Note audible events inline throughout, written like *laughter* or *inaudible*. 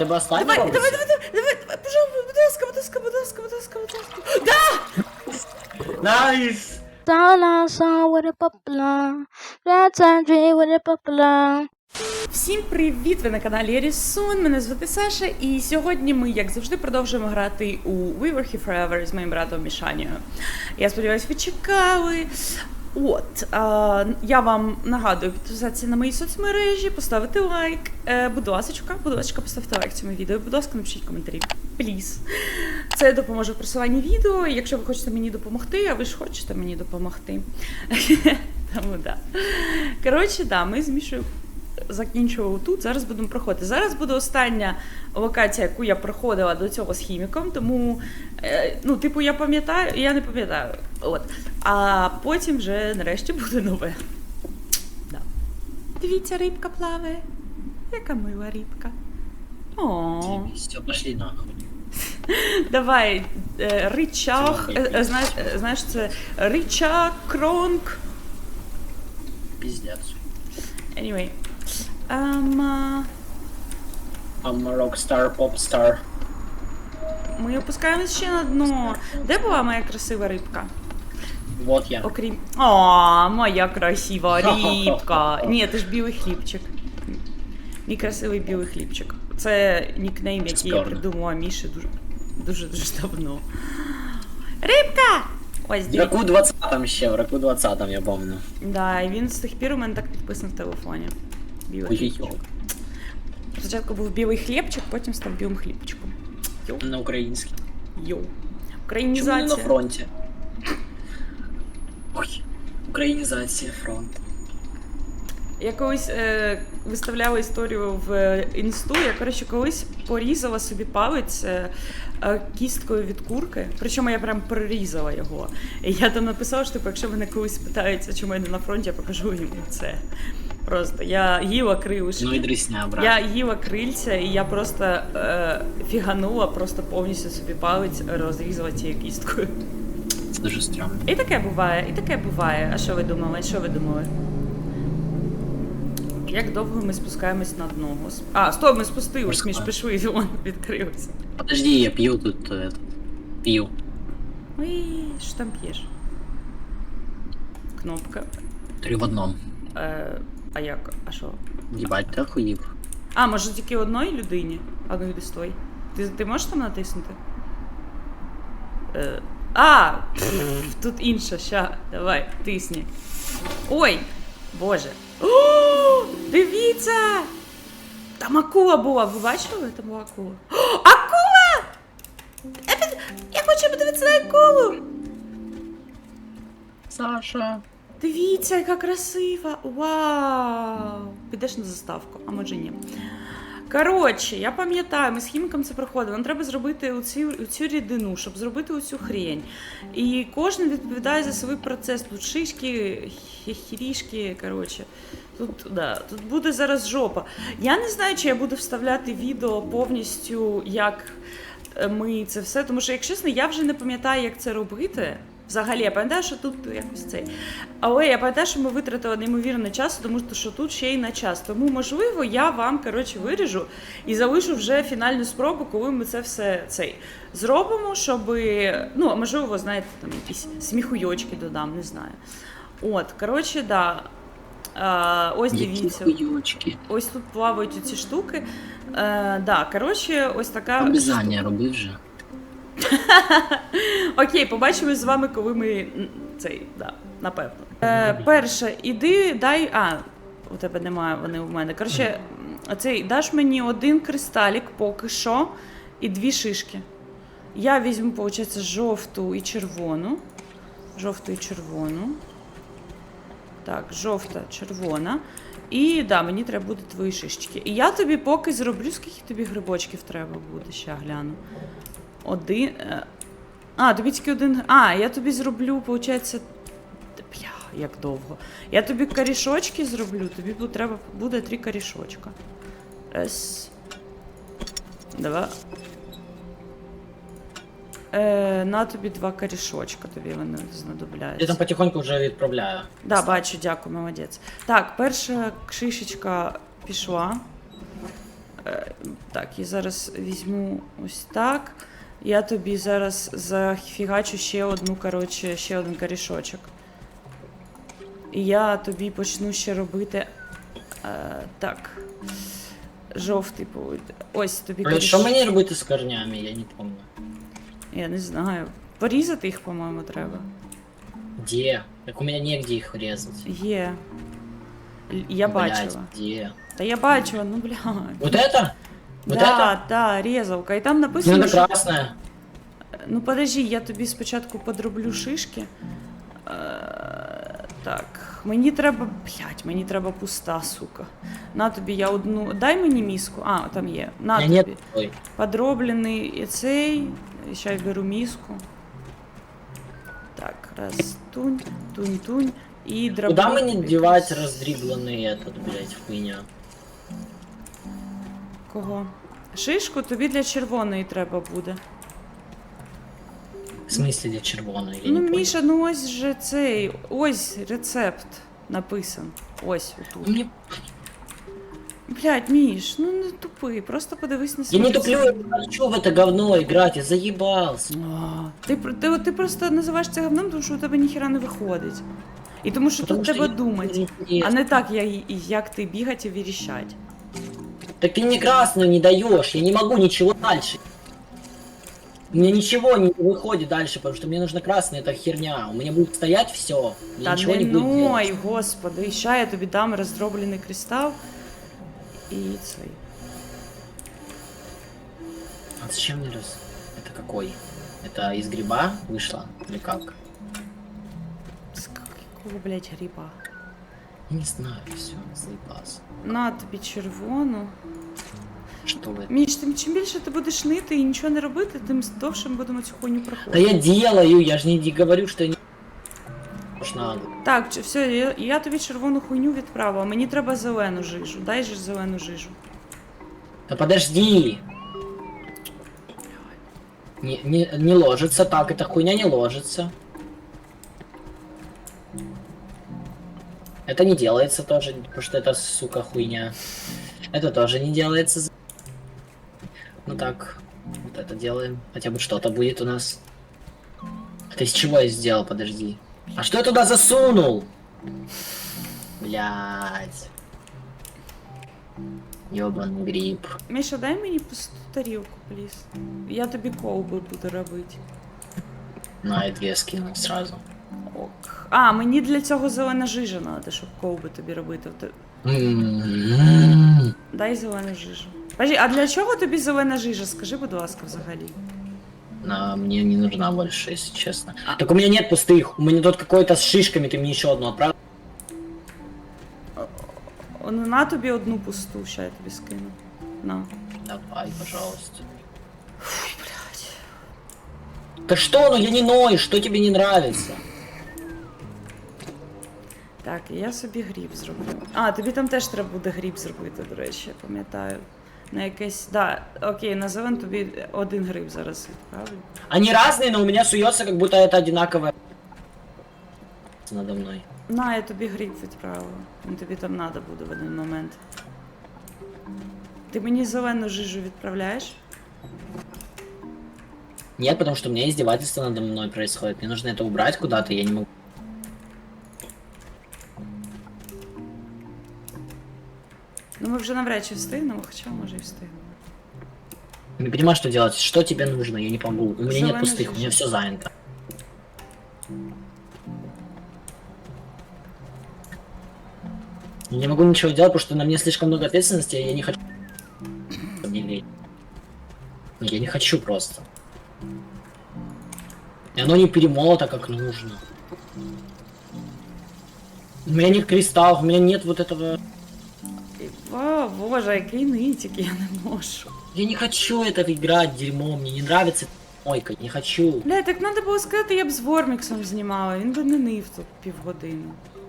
тебе останнє Давай, давай, давай, давай, давай, давай, пожалуйста, будь ласка, будь ласка, будь ласка, будь ласка, будь ласка. Да! Найс! Red time tree with a popular. Всім привіт! Ви на каналі Рісун. Мене звати Саша, і сьогодні ми, як завжди, продовжуємо грати у We Were Here Forever з моїм братом Мішанією. Я сподіваюся, ви чекали. От а, я вам нагадую підписатися на мої соцмережі, поставити лайк. Е, будь ласка, будь ласка, поставте лайк цьому відео. Будь ласка, напишіть коментарі. Пліз. Це допоможе в просуванні відео. Якщо ви хочете мені допомогти, а ви ж хочете мені допомогти. *laughs* Тому да. Коротше, да, ми з Мішою закінчували тут. Зараз будемо проходити. Зараз буде остання локація, яку я проходила до цього з хіміком, тому, е, ну, типу, я пам'ятаю, я не пам'ятаю. От. А потім вже нарешті буде нове. Да. Дивіться, рибка плаває. Яка мила рибка. О, Все, пошли нахуй. *laughs* давай, е, е, е, знаєш, знаєш, це ричаг, кронг. Пиздец. Anyway. Ем, а, I'm a rockstar, popstar. Ми опускаємось ще на дно. Де була моя красива рибка? Вот я. Окрім. О, моя красива рибка. *laughs* Ні, це ж білий хлібчик. Мій красивий білий хлібчик. Це нікнейм, який я придумала Міші дуже дуже дуже давно. Рибка! Ось В дивіться. року 20-м ще, в року 20-м, я помню. Да, і він з тих пір у мене так підписаний в телефоні. Білий. Ой-ой-ой. Спочатку був білий хлібчик, потім став білим хлібчиком. Йоу. На українській. Йоу. Чому не на фронті? Ой. Українізація фронту. Я колись е, виставляла історію в е, інсту. Я коротше колись порізала собі палець е, е, кісткою від курки. Причому я прям прорізала його. І я там написала, що типу, якщо мене колись питаються, чому я не на фронті, я покажу їм це. Просто я їла крилишки. Ну і дрісня, брат. Я їла крильця, і я просто е, фіганула, просто повністю собі палець розрізала цією кісткою. Це дуже стрьомно. І таке буває, і таке буває. А що ви думали? Що ви думали? Як довго ми спускаємось на дно? Гос- А, стоп, ми спустились, між пішли, вон відкрилися. Подожди, я п'ю тут этот. П'ю. Ой, що там п'єш? Кнопка. Три в одному. Е, а як? А що? Їбать, ти охуїв. А, може тільки одній людині? А ну йди стой. Ти, ти можеш там натиснути? Е, а! Тут інша, ща. Давай, тисні. Ой! Боже. О, дивіться! Там акула була, ви бачили? Там була акула. О, акула! Я, під- я хочу подивитися на акулу! Саша. Дивіться, яка красива! Вау! Підеш на заставку, а може ні. Коротше, я пам'ятаю, ми з хіміком це проходили. Нам треба зробити оцю, оцю рідину, щоб зробити оцю хрень. І кожен відповідає за свій процес. Тут шишки, хірішки, коротше. Тут, да, тут буде зараз жопа. Я не знаю, чи я буду вставляти відео повністю, як е, ми це все. Тому що, якщо чесно, я вже не пам'ятаю, як це робити. Взагалі, я пам'ятаю, що тут якось цей. Але я пам'ятаю, що ми витратили неймовірно часу, тому що тут ще й на час. Тому, можливо, я вам коротше виріжу і залишу вже фінальну спробу, коли ми це все цей зробимо, щоб. Ну, можливо, знаєте, там якісь сміхуйочки додам, не знаю. От, коротше, да. А, ось дивіться. Ось тут плавають ці штуки. Е, да, коротше, ось така. Обрізання роби вже. *laughs* Окей, побачимось з вами, коли ми цей, да, напевно. Е, перше, іди, дай. А, у тебе немає, вони у мене. Коротше, м, цей, даш мені один кристалік поки що і дві шишки. Я візьму, виходить, жовту і червону. Жовту і червону. Так, жовта, червона. І да, мені треба буде твої шишечки. І я тобі поки зроблю, скільки тобі грибочків треба буде, ще гляну. Один. е, А, тобі тільки один. А, я тобі зроблю, виходить. Бля, як довго. Я тобі корішочки зроблю, тобі треба буде три корішочка. Раз. Два. Е, на тобі два корішочка, тобі вони знадобляються. Я там потихоньку вже відправляю. Да, бачу, дякую, молодець. Так, перша шишечка пішла. Е, так, я зараз візьму ось так. Я тобі зараз зафігачу ще одну, коротше, ще один корішочок. І я тобі почну ще робити. Е, так. Жовтий буде. Ось тобі Блядь, коріш- Що мені робити з корнями, я не помню. Я не знаю. Порізати їх, по-моєму, треба. Где? Так у меня негде их резать. Є. Я Блядь, бачила. где? Та я бачила, ну блядь. Вот это? Вот да, это? да, резалка. І там Мне написано, надо що... красная. Ну подожди, я тобі спочатку подроблю шишки. Е, так, мені треба. Блять, мені треба пуста, сука. На тобі я одну. Дай мені міску. А, там є. На У тобі. меня нет такой. Подроблений і цей. І ще й беру міску. Так, раз, тунь, тунь, тунь. І дроблю. Куда мне тобі девать пус- раздрибленный этот, блядь, хуйня? Кого? Шишку тобі для червоної треба буде. В смысле для червоной? Я ну, не. Міша, ну ось же цей. Ось рецепт написан. Ось отут. Мне... Блять, Міш, ну не тупи, просто подивись на Я свій не туплю, я рецепт. не хочу в это говно играть, я заебался. А, Ти, пр- ти, ти просто називаєш це говном, тому що у тебе ніхіра не виходить. І тому що тут треба думати. А не так, я- як ти бігати і вирішать. Так ты мне красную не даешь, я не могу ничего дальше. У меня ничего не выходит дальше, потому что мне нужна красная эта херня. У меня будет стоять все. Та ничего не не будет ной, делать. господи, і ще я тобі дам роздроблений кристал. І цей. А зачем мне раз? Это какой? Это из гриба вышло? Или как? З якого, блять, гриба? Не знаю, все, заебался. На тобі червону. Что вы? Міш, тим чим більше ти будеш нити і нічого не робити, тим довше ми будемо цю хуйню Да проходити. я делаю, я же не ди- говорю, что я не... Уж надо. Так, чи- все, я, я тобі червону хуйню відправила. Мені треба зелену жижу. Дай же зелену жижу. Да подожди! Не, не, не ложится, так, эта хуйня не ложится. Это не делается тоже, потому что это, сука, хуйня. Это тоже не делается. Ну так, вот это делаем. Хотя бы что-то будет у нас. Ты из чего я сделал, подожди. А что я туда засунул? Блять. Ёбаный гриб. Міша, дай мені пусту тарілку, пліс. Я тобі колби буду робити. На, я две скину сразу. Ок. А, мені для цього зелена жижа треба, щоб колби тобі робити. Дай зелену жижу. Подожди, а для чого тобі зелена жижа? Скажи, будь ласка, взагалі. На, мне не нужна больше, если честно. А- Так у меня нет пустых. У меня тут какой-то с шишками, ты мне еще одну отправил. Ну, на тобі одну пусту, ще я тобі скину. На. Давай, пожалуйста. Фу, блядь. Да что, ну я не ноешь, что тебе не нравится? Так, я собі гріб зроблю. А, тобі там теж треба буде гріб зробити, до речі, я пам'ятаю. На якесь. Да, окей, на зелен тобі один гриб зараз відправлю. Они разные, но у меня суется, как будто это одинаковое. Надо мной. На, я тобі гріб відправила. Він тобі там треба буде в один момент. Ти мені зелену жижу відправляєш? Нет, потому что у меня издевательство надо мной происходит. Мне нужно это убрать куда-то, я не могу. Ну ми вже навряд чи встигнемо, хоча може і встигнемо. Не понимаю, что делать. Что тебе нужно? Я не помогу. У меня нет пустых, у меня все занято. Я не могу ничего делать, потому что на мне слишком много ответственности, и я не хочу... Не, Я не хочу просто. И оно не перемолото, как нужно. У меня нет кристаллов, у меня нет вот этого І- О, боже, який нитик, я не можу. Я не хочу это играть дерьмо, мне не нравится мойка, не хочу. Бля, так треба було сказати, я б з Ворміксом знімала, він би не нив тут півгодини.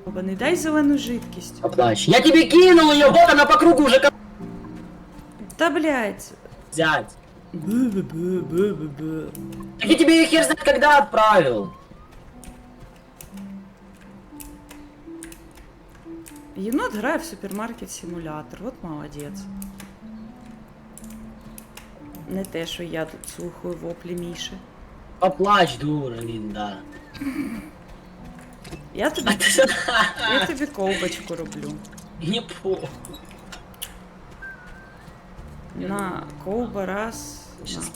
Оба не дай зелену жидкість. Поплачь. Я тебе кинул ее, вот она по кругу уже как Та блять. взять. Так я тебе хер знает когда отправил. Єнот грає в супермаркет симулятор, от молодець. Не те, що я тут слухаю воплі Міші. Поплачь, дура, Линда. Я тобі, я тобі ковбочку роблю. Не по... На, ковба раз. Сейчас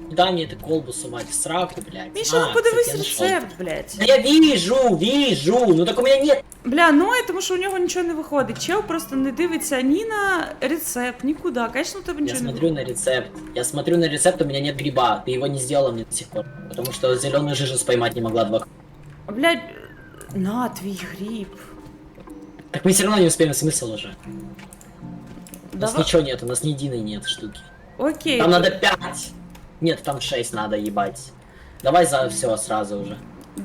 На. пёр. Дай мне эту колбу сувать в сраку, блядь. Міша, А, ну подивись кстати, я нашёл. рецепт, блядь. Да я вижу, вижу, ну так у меня нет. Бля, ну і тому що у нього нічого не виходить. Чел просто не дивиться ні на рецепт, нікуди. Звісно, у тебе Я нічого не смотрю на рецепт. Я смотрю на рецепт, у меня нет гриба. Ты его не сделала мне до сих пор. Потому что зеленую жижу споймать не могла два. Блядь, на твій гріб. Так мы все равно не успеем, смысл уже. У нас Давай. ничего нет, у нас ни единой нет штуки. Окей. Там надо пять. Нет, там шесть надо ебать. Давай за все сразу уже.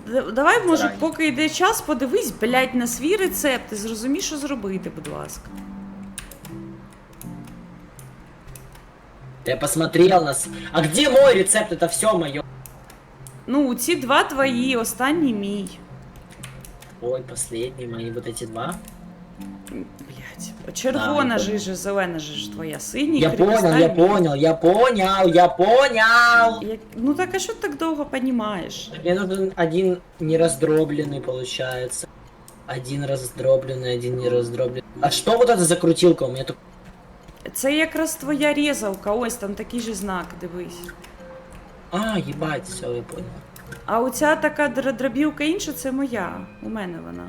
Д- Давай, може, Зарані. поки йде час, подивись, блядь, на свій рецепт і зрозумій, що зробити, будь ласка. Я посмотрел нас. А где мой рецепт? Это все мое. Ну, ці два твої, останній мій. Ой, последние мои вот эти два. Блядь. Червона Да, жижа, зелена жижа твоя, синій. Я понял, я кристальний. понял, я понял, я понял. Як- Ну так а що ти так довго понімаєш? Мне нужен один нераздробленный, получается. Один раздробленный, один нераздробленный. А что вот это за крутилка? У меня тут... Це якраз твоя різалка, ось там такий же знак, дивись. А, ебать, все, я понял. А оця така др- дробілка інша, це моя. У мене вона.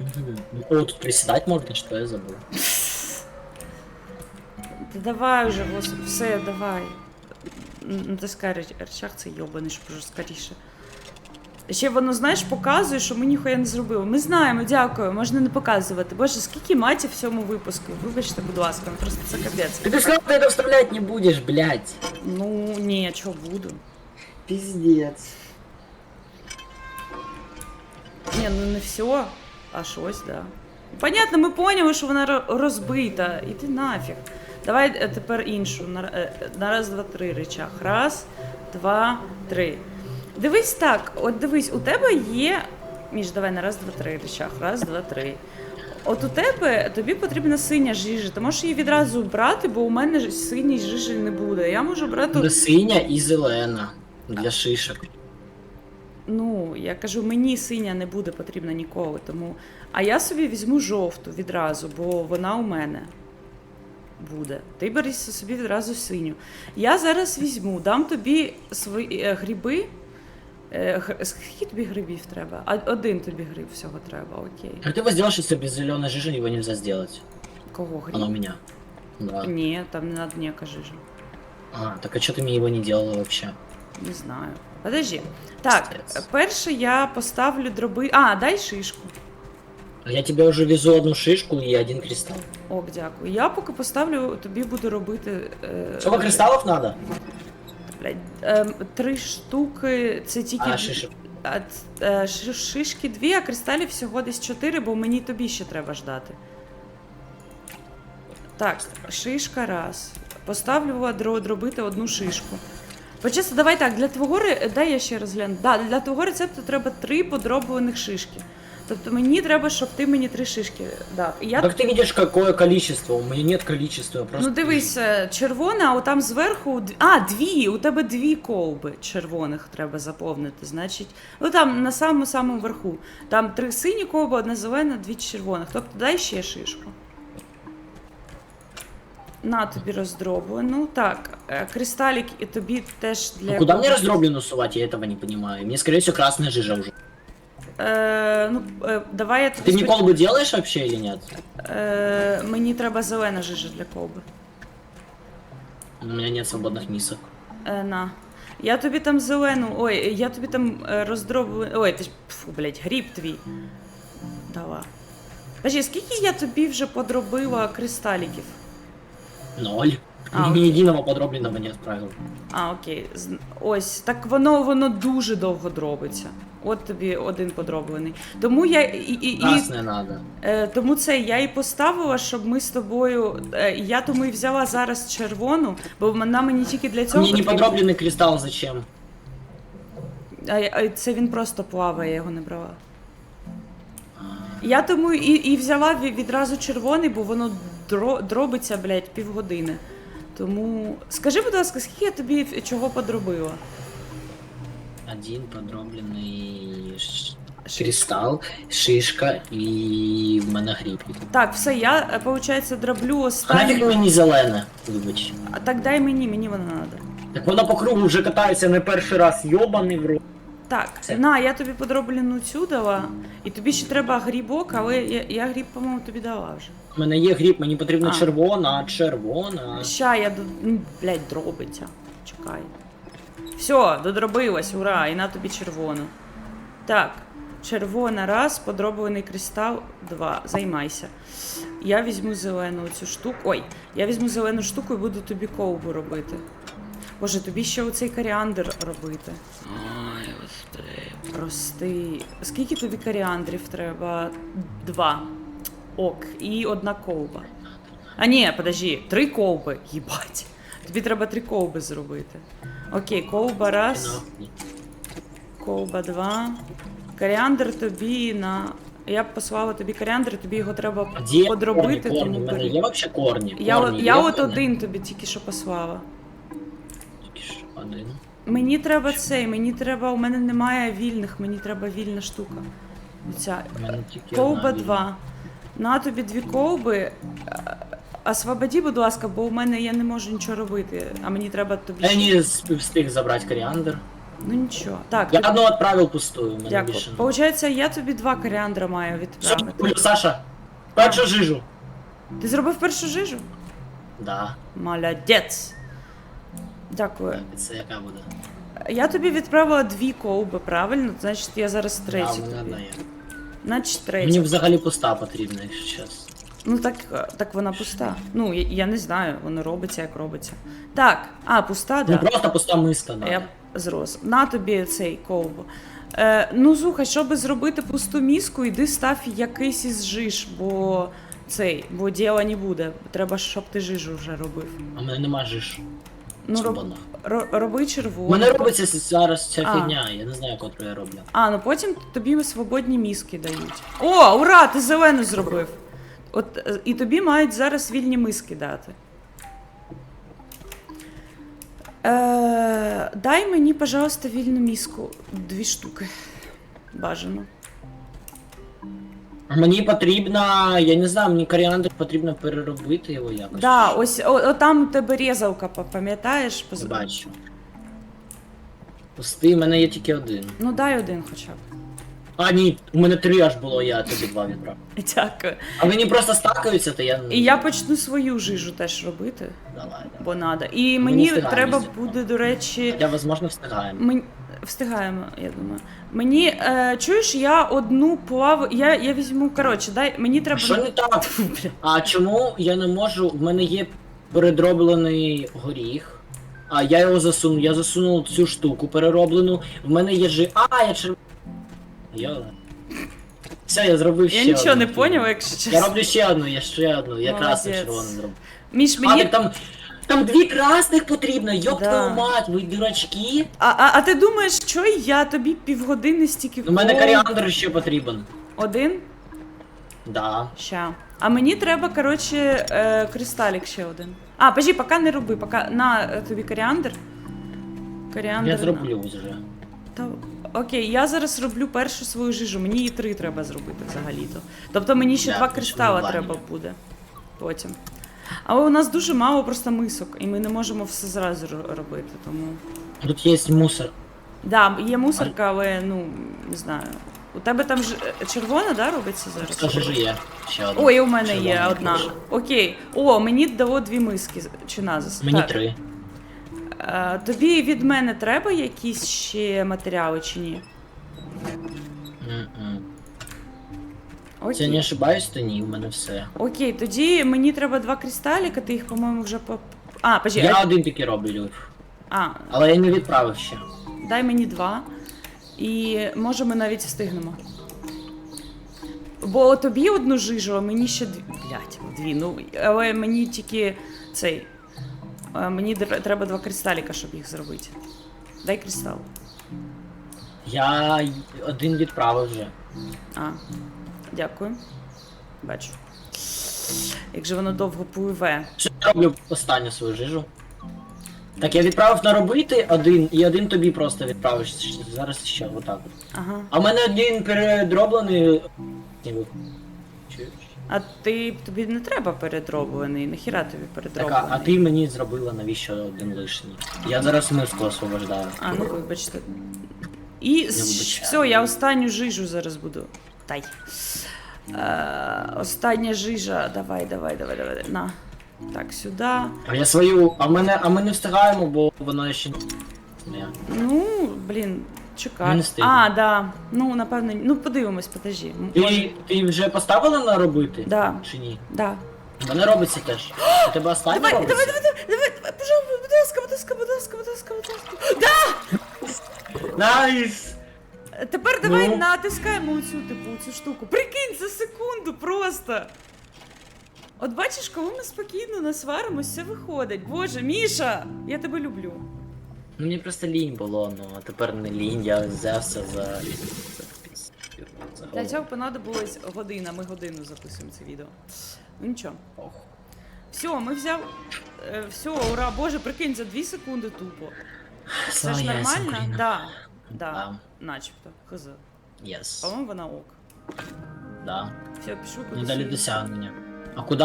Мгм. О, тут приседать можно, что я забыл. Та давай вже, гос... все, давай. Н- Натискай реч- рычаг, це йобаний, щоб вже скоріше. Ще воно, знаєш, показує, що ми ніхуя не зробили. Ми знаємо, дякую, можна не показувати. Боже, скільки матів в цьому випуску? Вибачте, будь ласка, ну просто це капець. Ты, ты сказал, ты это вставлять не будешь, блядь. Ну, ні, чого буду. Пиздец. Ні, ну не все, а щось, да. Понятно, ми поняли, що вона ро- розбита. Іди нафіг. Давай е, тепер іншу. На, е, раз, два, три речах. Раз, два, три. Дивись так, от дивись, у тебе є. Між, давай на раз, два, три речах. Раз, два, три. От у тебе тобі потрібна синя жижа. Ти можеш її відразу брати, бо у мене синьої жижі не буде. Я можу брати. Синя и зелена. Для шишек. Ну, я кажу, мені синя не буде потрібна ніколи, тому. А я собі візьму жовту відразу, бо вона у мене буде. Ти бери собі відразу синю. Я зараз візьму, дам тобі свої е, гриби. Е, скільки тобі грибів треба? Один тобі гриб всього треба, окей. Ты его сделаешь, если без зеленой жижи его нельзя сделать? Кого гриб? Оно у меня. Да. Ні, там не надо ніяка жижа. А, так а что ты мне его не делала вообще? Не знаю. Подожди. Так, перше я поставлю дроби. А, дай шишку. А Я тебе уже везу одну шишку и один кристалл. Ок, дякую. Я поки поставлю, тобі буду робити. Е, Сколько кристаллов надо? блядь, ем, три штуки. Це тільки А, шишек. а, е, ши- шишки дві, а кристалів всього десь чотири, бо мені тобі ще треба ждати. Так, шишка раз. Поставлю дро- дробити одну шишку. Почесно, давай так, для твого ре- дай я ще розгляну. Да, для твого рецепту треба три подроблених шишки. Тобто мені треба, щоб ти мені три шишки дав. І я Как ты видишь, какое количество? У меня нет количества, я просто... Ну дивись, е, червона, а отам зверху. д- А, дві! У тебе дві колби червоних треба заповнити. Значить, ну там на самому самому верху. Там три сині колби, одна зелена, дві червоних. Тобто дай ще шишку. На тобі роздроблену. Так, е, кристалік і тобі теж для. А куда мне якогось- раздробленную сувать? Я этого не понимаю. Мне, скорее всего, красная жижа уже. Е, ну, е, давай я тобі. Ты мне споч- колбу делаешь вообще или нет? Е, мені треба зелена жижа для колби. У меня нет свободных мисок. Е, на. Я тобі там зелену. Ой, я тобі там е, роздроблю. Ой, ти ж фу, блядь, гріб твій. Дала. Подожди, скільки я тобі вже подробила кристаліків? Ноль. А, Ни единого подробленного не отправил. А, окей. З- Ось, так воно воно дуже довго дробиться. От тобі один подроблений. Тому я і, і, і Красное надо. е, тому це я і поставила, щоб ми з тобою. Е, я тому і взяла зараз червону, бо вона мені тільки для цього. Мне не потрібна. подробленный кристалл зачем? А, а це він просто плаває, я його не брала. Я тому і, і взяла ві- відразу червоний, бо воно дробиться, блядь, півгодини. Тому скажи, будь ласка, скільки я тобі чого подробила? Один подроблений ш- кристал, шишка і в мене гріб. Так, все, я, виходить, дроблю А нафіг останню. мені зелене, вибач. А так дай мені, мені воно треба. Так вона по кругу вже катається не перший раз, йобаний в рот. Так, Все. на, я тобі подроблену цю дала, і тобі ще треба грібок, але я, я гріб, по-моєму, тобі дала вже. У мене є гріб, мені потрібна А. червона, червона. Ща я до. ну, Блядь, дробиться. Чекай. Все, додробилась, ура, і на тобі червону. Так, червона раз, подроблений кристал два. Займайся. Я візьму зелену цю штуку. Ой, я візьму зелену штуку і буду тобі ковбу робити. Боже, тобі ще оцей коріандр робити. Ой, господи. Простий. Скільки тобі коріандрів треба? Два. Ок, і одна ковба. А ні, подожди, три ковби. Їбать. Тобі треба три ковби зробити. Окей, ковба раз, ковба два. Коріандр тобі на. Я б послала тобі коріандр, тобі його треба А подробити, корні, корні? тому В мене бери. є вообще корні? Я, корні я є от мене? один тобі тільки що послала. Тільки що один. Мені треба цей, мені треба. У мене немає вільних, мені треба вільна штука. Оця. У мене тільки одна 2. На тобі дві ковби. Е, Освободі, будь ласка, бо у мене я не можу нічого робити, а мені треба тобі. Я не встиг забрати коріандр. Ну нічого. Так, Я тобі- одну відправив пустую, мене дякую. більше. Получається, я тобі два коріандра маю Все, відправити. Юля, Саша, першу жижу. Ти зробив першу жижу? Да. Молодець. Дякую. Це яка буде? Я тобі відправила дві ковби, правильно? Значить, я зараз Да, третю мене тобі. Є. Значить, Мені взагалі пуста потрібна, якщо чесно. Ну так, так вона пуста. Ну, я, я не знаю, воно робиться, як робиться. Так, а, пуста, Ну так. просто пуста миска надо. Я зрос. На тобі цей ковбу. Е, ну, слухай, щоб зробити пусту міску, іди став якийсь із жиж, бо цей, бо діла не буде. Треба, щоб ти жижу вже робив. А в мене нема жиж. Ну, роб, ро, роби У червону. мене робиться зараз ця А. фігня, я не знаю, котру я роблю. А, ну потім тобі свободні міски дають. О, ура! Ти зелену зробив. От е, і тобі мають зараз вільні миски дати. Е, дай мені, пожалуйста, вільну міску. Дві штуки. Бажано. Мені потрібно, я не знаю, мені коріандр потрібно переробити його якось. Да, ось о, о, там у тебе різалка, па- пам'ятаєш? Поз- Бачу. Пустий, в мене є тільки один. Ну дай один хоча б. А, ні, у мене три аж було, я тобі два відправ. Дякую. А вони просто стакаються, то я не. І я почну свою жижу теж робити, Давай, давай. бо надо. І Ми мені встигаємо треба буде, до речі. Хоча, можливо, встигаємо. Мені... Встигаємо, я думаю. Мені е, чуєш, я одну плав. Я, я візьму. Коротше, дай мені треба. Що не так? *laughs* А чому я не можу? В мене є передроблений горіх. А я його засунув. Я засунув цю штуку перероблену. В мене є жи. А, я чер... Йо. Все, я зробив ще Я нічого одну не поняла, якщо чесно. Я роблю ще одну, я ще одну. Я Молодець. червону зроблю. Міш, А, так там. Там дві красних потрібно, йоп Да. твою мать, ви дурачки. А, а, а ти думаєш, що я тобі півгодини стільки У мене кол- коріандр ще потрібен. Один? Да. Ща. А мені треба, коротше, е, кристалік ще один. А, пожі, поки не роби, поки на е, тобі коріандр. Коріандр. Я на. зроблю вже. Та окей, я зараз роблю першу свою жижу. Мені її три треба зробити взагалі-то. Тобто мені ще Да, два кристала треба буде потім. Але у нас дуже мало просто мисок, і ми не можемо все зразу робити. Тому. Тут є мусор. Да, є мусорка, але ну не знаю. У тебе там ж е, червона, да, робиться зараз? Це ж є. Ще одна. Ой, у мене є одна. теж. Окей. О, мені дало дві миски чи назис. Мені Так. три. Е, тобі від мене треба якісь ще матеріали чи ні? М-м. Окей. Це я не ошибаюсь, то ні, в мене все. Окей, тоді мені треба два кристаліка, ти їх, по-моєму, вже по. А, пожі, Я а, один таки роблю, а, але я не відправив ще. дай мені два. І може ми навіть встигнемо. Бо тобі одну жижу, а мені ще дві. Блять, дві. Ну, але мені тільки цей. е, Мені др- треба два кристаліка, щоб їх зробити. Дай кристал. Я й- один відправив вже. А, дякую. Бачу. Як же воно довго пливе. Що я роблю останню свою жижу. Так, я відправив на робити один, і один тобі просто відправиш. Зараз ще отак. от. Ага. А в мене один передроблений. Чуєш? А ти тобі не треба передроблений, нахіра тобі Так, передроблений? а, а ти мені зробила навіщо один лишній? Я зараз миску освобождаю. А, ну вибачте. І вибачаю. все, я останню жижу зараз буду. Дай. Е, остання жижа. Давай, давай, давай, давай. На. Так, сюди. А я свою. А мене, а ми не встигаємо, бо вона ще не. Ну, блін, чекай. Не встигли. А, да. Ну, напевно, ну подивимось, подожди. М- може- Ти, ти вже поставила на робити? Да. Чи ні? Да. Мене робиться теж. У *gasps* тебе останнє Давай, робиться? давай, давай, давай, давай, давай, пожалуйста, будь ласка, будь ласка, будь ласка, будь ласка, будь ласка. Найс! Тепер давай Ну? натискаємо оцю, типу, цю штуку. Прикинь, за секунду просто. От бачиш, коли ми спокійно насваримось, все виходить. Боже, Міша, я тебе люблю. Ну мені просто лінь було, ну а тепер не лінь, я взявся за. за, за Для голову. цього понадобилась година, ми годину записуємо це відео. Ну нічого. Ох. Все, ми взяв. е, Все, ура, боже, прикинь, за 2 секунди тупо. Це ж Слава яйцям, нормально? Да. Да. Да. Начебто. Хз. Єс. По-моєму, вона ок. Да. Все, пишу кудись. Не далі їду. досягнення. А куди?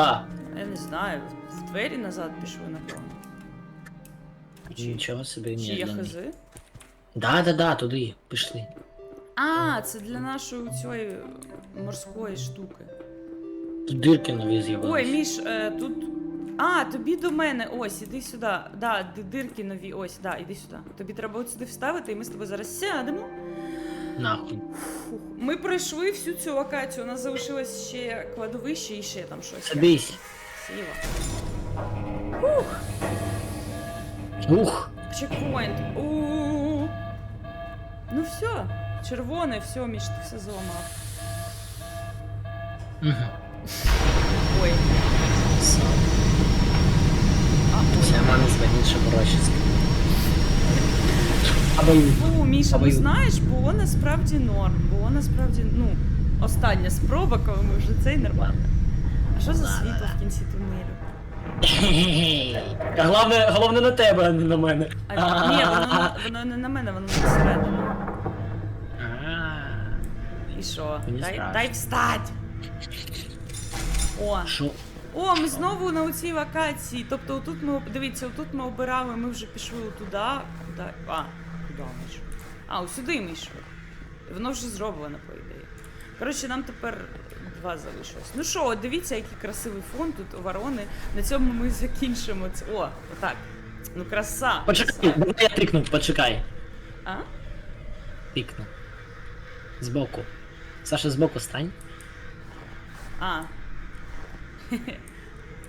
Я не знаю, в двері назад пішли, напевно. Чи, Нічого собі чи я медленний. хз? Да, да, да, туди, пішли. А, це для нашої цієї морської штуки. Тут дирки нові з'явилися. Ой, Міш, е, тут. А, тобі до мене. Ось, іди сюди. Да, дирки нові, ось, да, іди сюди. Тобі треба от сюди вставити, і ми з тобою зараз сядемо. Нахуй. Фух. Ми пройшли всю цю локацію. У нас залишилось ще кладовище і ще там щось. Садись. Сіла. Ух. Чекпоінт. У. Ну все. Червоне, все, Міш, ти все зламав. Угу. Ой. Все, мамі звонить, щоб гроші Або Фу, Міша, Або ну й- знаєш, було насправді норм. Було насправді, ну, остання спроба, коли ми вже цей нормально. А що за світло в кінці тунелю? А *laughs* Головне, головне на тебе, а не на мене. А, ні, воно, воно не на мене, воно на середину. І що? Мені Дай, страшно. дай встать! О, Що? О, ми знову на цій локації. Тобто отут ми дивіться, отут ми обирали, ми вже пішли туди. Куди? А, куди ми йшли? А, сюди ми йшли. Воно вже зроблено, по ідеї. Коротше, нам тепер два залишилось. Ну що, дивіться, який красивий фон тут ворони. На цьому ми закінчимо це. О, отак. Ну краса. Почекай, давай я тикну, почекай. А? Тикну. Збоку. Саша, збоку стань. А.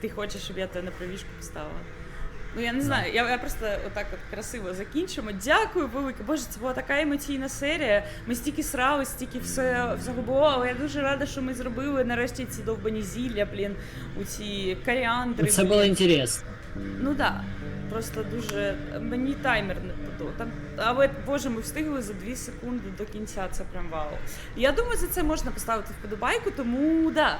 Ти хочеш, щоб я тебе на привішку поставила? Ну я не знаю, я, я просто отак от красиво закінчимо. Дякую велике. Боже, це була така емоційна серія. Ми стільки срали, стільки все але я дуже рада, що ми зробили нарешті ці довбані зілля, блін, у ці коріандри. Це було інтересно. Ну так. Да. Просто дуже мені таймер не подобав. Там, але боже, ми встигли за 2 секунди до кінця. Це прям вау. Я думаю, за це можна поставити вподобайку, тому да.